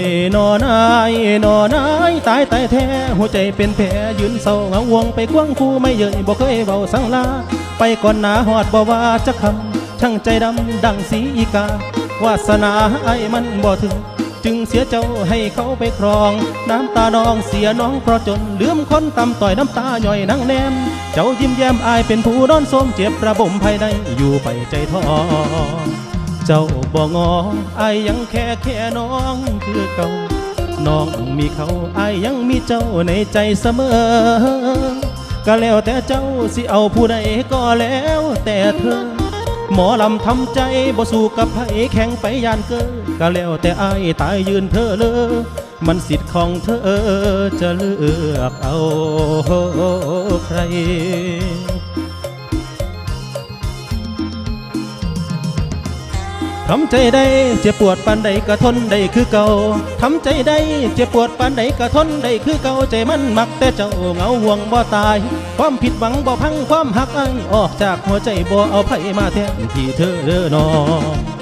ยนอนายนอนายตายตายแท้หัวใจเป็นแผลยืนเศร้าเหงาวงไปกว้างคู่ไม่เยยบ่เคยเบาสังลาไปก่อนหนาหอดบ่ว่าจะคำช่างใจดำดังสีอีกาวาสนาไอ้มันบ่ถึง จึงเสียเจ้าให้เขาไปครอง น้ำตาดองเสียน้องเพราะจนลืมคนตำต่อยน้ำตาหย่อยนั่งแนม เจ้ายิ้มแย้มอายเป็นผู้นอนสมเจ็บระบมภายในอยู่ไปใจท้อ เจ้าบ่งอไอยังแค่แค่น้องคือเก่าน้องมีเขาไอยังมีเจ้าในใจเสมอ ก็แล้วแต่เจ้าสิเอาผู้ใดก็แล้วแต่เธอ หมอลำทำใจบ่สู้กับไผแข่งไปยานเกอก็แล้วแต่ไอตายยืนเธอเลยมันสิทธิ์ของเธอจะเลือกเอาใคร ทำใจได้เจ็บปวดปานใดก็ทนได้คือเก่าทำใจได้เจ็บปวดปานใดก็ทนได้คือเก่าใจมันมักแต่เจ้าเหงาห่วงบ่ตาย ความผิดหวังบ่พังความหักไอายออกจากหัวใจบ่เอาไผมาแทนที่เธอเด้อน้อง